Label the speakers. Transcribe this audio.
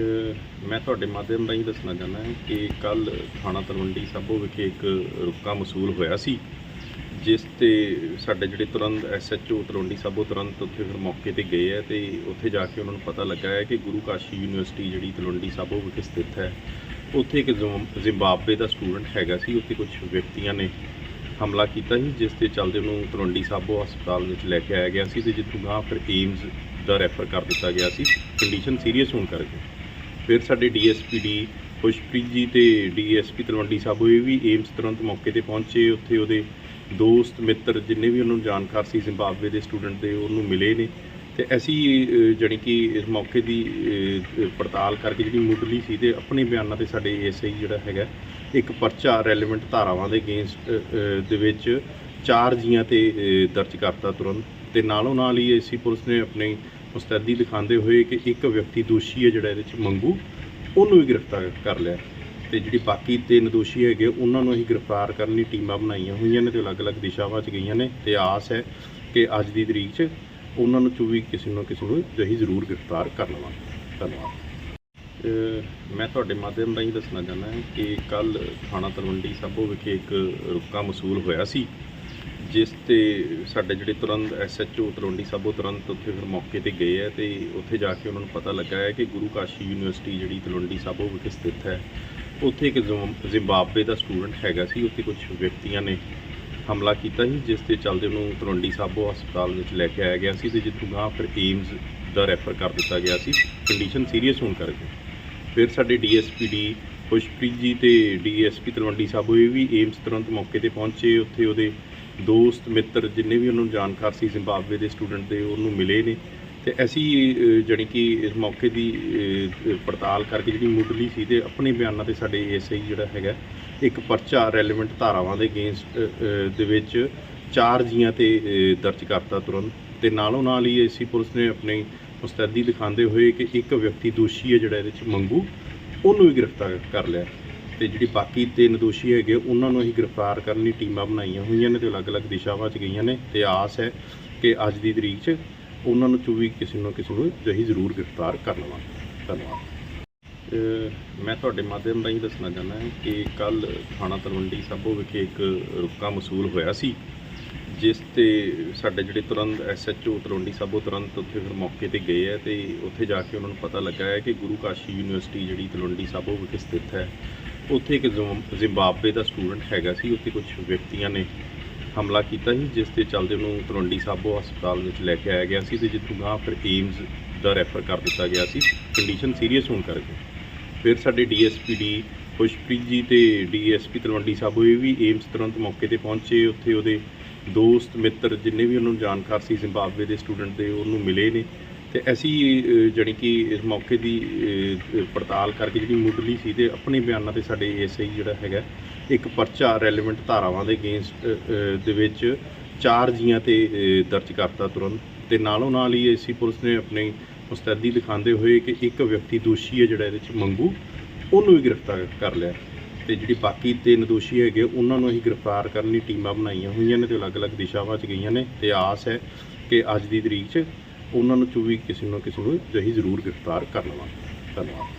Speaker 1: ਮੈਂ ਤੁਹਾਡੇ ਮਾਧਿਅਮ ਰਾਹੀਂ ਦੱਸਣਾ ਚਾਹੁੰਦਾ ਹਾਂ ਕਿ ਕੱਲ ਥਾਣਾ ਤਲਵੰਡੀ ਸਾਬੋ ਵਿਖੇ ਇੱਕ ਰੁਕਾ ਮਸੂਲ ਹੋਇਆ ਸੀ, ਜਿਸ ਤੇ ਸਾਡੇ ਜਿਹੜੇ ਤੁਰੰਤ ਐਸਐਚਓ ਤਲਵੰਡੀ ਸਾਬੋ ਤੁਰੰਤ ਉੱਥੇ ਫਿਰ ਮੌਕੇ ਤੇ ਗਏ ਹੈ ਤੇ ਉੱਥੇ ਜਾ ਕੇ ਉਹਨਾਂ ਨੂੰ ਪਤਾ ਲੱਗਾ ਹੈ ਕਿ ਗੁਰੂ ਕਾਸ਼ੀ ਯੂਨੀਵਰਸਿਟੀ ਜਿਹੜੀ ਤਲਵੰਡੀ ਸਾਬੋ ਵਿਖੇ ਸਥਿਤ ਹੈ, ਉੱਥੇ ਇੱਕ ਜ਼ਿਮ- ਜ਼ਿੰਬਾਬਵੇ ਦਾ ਸਟੂਡੈਂਟ ਹੈਗਾ ਸੀ, ਉੱਥੇ ਕੁਝ ਵਿਅਕਤੀਆਂ ਨੇ ਹਮਲਾ ਕੀਤਾ ਸੀ, ਜਿਸ ਦੇ ਚੱਲਦੇ ਉਹਨੂੰ ਤਲਵੰਡੀ ਸਾਬੋ ਹਸਪਤਾਲ ਵਿੱਚ ਲੈ ਕੇ ਆਇਆ ਗਿਆ ਸੀ ਤੇ ਜਿੱਥੋਂ ਗਾਂ ਫਿਰ ਏਮਜ਼ ਦਾ ਰੈਫਰ ਕਰ ਦਿੱਤਾ ਗਿਆ ਸੀ, ਕੰਡੀਸ਼ਨ ਸੀਰੀਅਸ ਹੋਣ ਕਰਕੇ। ਫਿਰ ਸਾਡੇ ਡੀਐਸਪੀ ਡੀ ਖੁਸ਼ਪ੍ਰੀਤ ਜੀ ਤੇ ਡੀਐਸਪੀ ਤਲਵੰਡੀ ਸਾਹਿਬ ਹੋਏ ਵੀ ਏਮਸ ਤੁਰੰਤ ਮੌਕੇ ਤੇ ਪਹੁੰਚੇ। ਉੱਥੇ ਉਹਦੇ ਦੋਸਤ ਮਿੱਤਰ ਜਿੰਨੇ ਵੀ ਉਹਨੂੰ ਜਾਣਕਾਰ ਸੀ ਜ਼ਿੰਬਾਬਵੇ ਦੇ ਸਟੂਡੈਂਟ ਦੇ ਉਹਨੂੰ ਮਿਲੇ ਨੇ। ਤੇ ਅਸੀਂ ਅਹ, ਜਾਣੀ ਕਿ ਇਸ ਮੌਕੇ ਦੀ ਪੜਤਾਲ ਕਰਕੇ ਜਿਹੜੀ ਮੁੱਢਲੀ ਸੀ ਤੇ ਆਪਣੇ ਬਿਆਨਾਂ ਤੇ ਸਾਡੇ ਐਸਆਈ ਜਿਹੜਾ ਹੈਗਾ ਇੱਕ ਪਰਚਾ ਰੈਲੇਵੈਂਟ ਧਾਰਾਵਾਂ ਦੇ ਅਗੇਂਸਟ ਦੇ ਵਿੱਚ ਚਾਰ ਜੀਆਂ ਤੇ ਦਰਜ ਕਰਤਾ ਤੁਰੰਤ। ਤੇ ਨਾਲੋਂ ਨਾਲ ਹੀ ਏਸੀ ਪੁਲਿਸ ਨੇ ਆਪਣੀ ਮੁਸਤੈਦੀ ਦਿਖਾਉਂਦੇ ਹੋਏ ਕਿ ਇੱਕ ਵਿਅਕਤੀ ਦੋਸ਼ੀ ਹੈ ਜਿਹੜਾ ਇਹਦੇ ਵਿੱਚ ਮੰਗੂ, ਉਹਨੂੰ ਵੀ ਗ੍ਰਿਫਤਾਰ ਕਰ ਲਿਆ। ਤੇ ਜਿਹੜੀ ਬਾਕੀ ਤਿੰਨ ਦੋਸ਼ੀ ਹੈਗੇ, ਉਹਨਾਂ ਨੂੰ ਅਸੀਂ ਗ੍ਰਿਫਤਾਰ ਕਰਨ ਲਈ ਟੀਮਾਂ ਬਣਾਈਆਂ ਹੋਈਆਂ ਨੇ ਤੇ ਅਲੱਗ-ਅਲੱਗ ਦਿਸ਼ਾਵਾਂ 'ਚ ਗਈਆਂ ਨੇ ਤੇ ਆਸ ਹੈ ਕਿ ਅੱਜ ਦੀ ਤਰੀਕ 'ਚ ਉਹਨਾਂ ਨੂੰ ਚੋਂ ਵੀ ਕਿਸੇ ਨੂੰ ਕਿਸੇ ਨੂੰ ਅਸੀਂ ਜ਼ਰੂਰ ਗ੍ਰਿਫਤਾਰ ਕਰ ਲਵਾਂਗੇ। ਧੰਨਵਾਦ। ਮੈਂ ਤੁਹਾਡੇ ਮਾਧਿਅਮ ਰਾਹੀਂ ਦੱਸਣਾ ਚਾਹੁੰਦਾ ਹਾਂ ਕਿ ਕੱਲ ਥਾਣਾ ਤਲਵੰਡੀ ਸਾਬੋ ਵਿਖੇ ਇੱਕ ਰੁਕਾ ਮਸੂਲ ਹੋਇਆ ਸੀ। ਜਿਸ ਤੇ ਸਾਡੇ ਜਿਹੜੇ ਤੁਰੰਤ ਐਸਐਚਓ ਤਲਵੰਡੀ ਸਾਬੋ ਤੁਰੰਤ ਉੱਥੇ ਫਿਰ ਮੌਕੇ ਤੇ ਗਏ ਹੈ ਤੇ ਉੱਥੇ ਜਾ ਕੇ ਉਹਨਾਂ ਨੂੰ ਪਤਾ ਲੱਗਾ ਹੈ ਕਿ ਗੁਰੂ ਕਾਸ਼ੀ ਯੂਨੀਵਰਸਿਟੀ ਜਿਹੜੀ ਤਲਵੰਡੀ ਸਾਬੋ ਵਿਖੇ ਸਥਿਤ ਹੈ। ਉੱਥੇ ਇੱਕ ਜ਼ਿਮ- ਜ਼ਿੰਬਾਬਵੇ ਦਾ ਸਟੂਡੈਂਟ ਹੈਗਾ ਸੀ, ਉੱਥੇ ਕੁਝ ਵਿਅਕਤੀਆਂ ਨੇ ਹਮਲਾ ਕੀਤਾ ਸੀ, ਜਿਸ ਦੇ ਚੱਲਦੇ ਉਹਨੂੰ ਤਲਵੰਡੀ ਸਾਬੋ ਹਸਪਤਾਲ ਵਿੱਚ ਲੈ ਕੇ ਆਇਆ ਗਿਆ ਸੀ ਤੇ ਜਿੱਥੋਂ ਗਾਂ ਫਿਰ ਏਮਸ ਦਾ ਰੈਫਰ ਕਰ ਦਿੱਤਾ ਗਿਆ ਸੀ। ਕੰਡੀਸ਼ਨ ਸੀਰੀਅਸ ਹੋਣ ਕਰਕੇ। ਫਿਰ ਸਾਡੇ ਡੀਐਸਪੀ ਡੀ ਖੁਸ਼ਪ੍ਰੀਤ ਜੀ ਤੇ ਡੀਐਸਪੀ ਤਲਵੰਡੀ ਸਾਬੋ ਇਹ ਵੀ ਏਮਸ ਤੁਰੰਤ ਮੌਕੇ ਤੇ ਪਹੁੰਚੇ, ਉੱਥੇ ਉਹਦੇ ਦੋਸਤ ਮਿੱਤਰ ਜਿੰਨੇ ਵੀ ਉਹਨੂੰ ਜਾਣਕਾਰ ਸੀ ਜ਼ਿੰਬਾਬਵੇ ਦੇ ਸਟੂਡੈਂਟ ਦੇ ਉਹਨੂੰ ਮਿਲੇ ਨੇ। ਤੇ ਅਸੀਂ ਅਹ, ਜਾਣੀ ਕਿ ਇਸ ਮੌਕੇ ਦੀ ਪੜਤਾਲ ਕਰਕੇ ਜਿਹੜੀ ਮੁੱਢਲੀ ਸੀ ਤੇ ਆਪਣੇ ਬਿਆਨਾਂ ਤੇ ਸਾਡੇ ਐਸਆਈ ਜਿਹੜਾ ਹੈਗਾ ਇੱਕ ਪਰਚਾ ਰੈਲੇਵੈਂਟ ਧਾਰਾਵਾਂ ਦੇ ਅਗੇਂਸਟ ਦੇ ਵਿੱਚ ਚਾਰ ਜੀਆਂ ਤੇ ਦਰਜ ਕਰਤਾ ਤੁਰੰਤ। ਤੇ ਨਾਲੋਂ ਨਾਲ ਹੀ ਏਸੀ ਪੁਲਿਸ ਨੇ ਆਪਣੀ ਮੁਸਤੈਦੀ ਦਿਖਾਉਂਦੇ ਹੋਏ ਕਿ ਇੱਕ ਵਿਅਕਤੀ ਦੋਸ਼ੀ ਹੈ ਜਿਹੜਾ ਇਹਦੇ ਵਿੱਚ ਮੰਗੂ ਉਹਨੂੰ ਵੀ ਗ੍ਰਿਫਤਾਰ ਕਰ ਲਿਆ। ਤੇ ਜਿਹੜੀ ਬਾਕੀ ਤਿੰਨ ਦੋਸ਼ੀ ਹੈਗੇ, ਉਹਨਾਂ ਨੂੰ ਅਸੀਂ ਗ੍ਰਿਫਤਾਰ ਕਰਨ ਲਈ ਟੀਮਾਂ ਬਣਾਈਆਂ ਹੋਈਆਂ ਨੇ ਤੇ ਅਲੱਗ-ਅਲੱਗ ਦਿਸ਼ਾਵਾਂ 'ਚ ਗਈਆਂ ਨੇ ਤੇ ਆਸ ਹੈ ਕਿ ਅੱਜ ਦੀ ਤਰੀਕ 'ਚ ਉਹਨਾਂ ਨੂੰ ਚੋਂ ਵੀ ਕਿਸੇ ਨੂੰ ਕਿਸੇ ਨੂੰ ਅਸੀਂ ਜ਼ਰੂਰ ਗ੍ਰਿਫਤਾਰ ਕਰ ਲਵਾਂਗੇ। ਧੰਨਵਾਦ। ਮੈਂ ਤੁਹਾਡੇ ਮਾਧਿਅਮ ਰਾਹੀਂ ਦੱਸਣਾ ਚਾਹੁੰਦਾ ਹਾਂ ਕਿ ਕੱਲ ਥਾਣਾ ਤਲਵੰਡੀ ਸਾਬੋ ਵਿਖੇ ਇੱਕ ਰੁਕਾ ਮਸੂਲ ਹੋਇਆ ਸੀ, ਜਿਸ ਤੇ ਸਾਡੇ ਜਿਹੜੇ ਤੁਰੰਤ ਐਸਐਚਓ ਤਲਵੰਡੀ ਸਾਬੋ ਤੁਰੰਤ ਉੱਥੇ ਫਿਰ ਮੌਕੇ ਤੇ ਗਏ ਹੈ ਤੇ ਉੱਥੇ ਜਾ ਕੇ ਉਹਨਾਂ ਨੂੰ ਪਤਾ ਲੱਗਾ ਹੈ ਕਿ ਗੁਰੂ ਕਾਸ਼ੀ ਯੂਨੀਵਰਸਿਟੀ ਜਿਹੜੀ ਤਲਵੰਡੀ ਸਾਬੋ ਵਿਖੇ ਸਥਿਤ ਹੈ ਉੱਥੇ ਇੱਕ ਜ਼ਿਮ- ਜ਼ਿੰਬਾਬਵੇ ਦਾ ਸਟੂਡੈਂਟ ਹੈਗਾ ਸੀ, ਉੱਥੇ ਕੁਝ ਵਿਅਕਤੀਆਂ ਨੇ ਹਮਲਾ ਕੀਤਾ ਸੀ, ਜਿਸ ਦੇ ਚੱਲਦੇ ਉਹਨੂੰ ਤਲਵੰਡੀ ਸਾਬੋ ਹਸਪਤਾਲ ਵਿੱਚ ਲੈ ਕੇ ਆਇਆ ਗਿਆ ਸੀ ਤੇ ਜਿੱਥੋਂ ਗਾਂ ਫਿਰ ਏਮਜ਼ ਦਾ ਰੈਫਰ ਕਰ ਦਿੱਤਾ ਗਿਆ ਸੀ, ਕੰਡੀਸ਼ਨ ਸੀਰੀਅਸ ਹੋਣ ਕਰਕੇ। ਫਿਰ ਸਾਡੇ ਡੀਐਸਪੀ ਡੀ ਖੁਸ਼ਪ੍ਰੀਤ ਜੀ ਤੇ ਡੀਐਸਪੀ ਤਲਵੰਡੀ ਸਾਬੋ, ਇਹ ਵੀ ਏਮਸ ਤੁਰੰਤ ਮੌਕੇ ਤੇ ਪਹੁੰਚੇ, ਉੱਥੇ ਉਹਦੇ ਦੋਸਤ, ਮਿੱਤਰ ਜਿੰਨੇ ਵੀ ਉਹਨੂੰ ਜਾਣਕਾਰ ਸੀ, ਜ਼ਿੰਬਾਬਵੇ ਦੇ ਸਟੂਡੈਂਟ ਦੇ, ਉਹਨੂੰ ਮਿਲੇ ਨੇ। ਤੇ ਅਸੀਂ ਅਹ, ਜਾਣੀ ਕਿ ਇਸ ਮੌਕੇ ਦੀ ਪੜਤਾਲ ਕਰਕੇ ਜਿਹੜੀ ਮੁੱਢਲੀ ਸੀ ਤੇ ਆਪਣੇ ਬਿਆਨਾਂ ਤੇ ਸਾਡੇ ਐਸਆਈ ਜਿਹੜਾ ਹੈਗਾ ਇੱਕ ਪਰਚਾ ਰੈਲੇਵੈਂਟ ਧਾਰਾਵਾਂ ਦੇ ਅਗੇਂਸਟ ਦੇ ਵਿੱਚ ਚਾਰ ਜੀਆਂ ਤੇ ਦਰਜ ਕਰਤਾ ਤੁਰੰਤ ਤੇ ਨਾਲੋਂ ਨਾਲ ਹੀ ਏਸੀ ਪੁਲਿਸ ਨੇ ਆਪਣੀ ਮੁਸਤੈਦੀ ਦਿਖਾਉਂਦੇ ਹੋਏ ਕਿ ਇੱਕ ਵਿਅਕਤੀ ਦੋਸ਼ੀ ਹੈ ਜਿਹੜਾ ਇਹਦੇ ਵਿੱਚ ਮੰਗੂ ਉਹਨੂੰ ਵੀ ਗ੍ਰਿਫਤਾਰ ਕਰ ਲਿਆ। ਤੇ ਜਿਹੜੀ ਬਾਕੀ ਤਿੰਨ ਦੋਸ਼ੀ ਹੈਗੇ ਉਹਨਾਂ ਨੂੰ ਅਸੀਂ ਗ੍ਰਿਫਤਾਰ ਕਰਨ ਲਈ ਟੀਮਾਂ ਬਣਾਈਆਂ ਹੋਈਆਂ ਨੇ ਤੇ ਅਲੱਗ-ਅਲੱਗ ਦਿਸ਼ਾਵਾਂ 'ਚ ਗਈਆਂ ਨੇ ਤੇ ਆਸ ਹੈ ਕਿ ਅੱਜ ਦੀ ਤਰੀਕ 'ਚ ਉਹਨਾਂ ਨੂੰ ਚੋਂ ਵੀ ਕਿਸੇ ਨਾ ਕਿਸੇ ਨੂੰ ਅਸੀਂ ਜ਼ਰੂਰ ਗ੍ਰਿਫਤਾਰ ਕਰ ਲਵਾਂਗੇ। ਧੰਨਵਾਦ।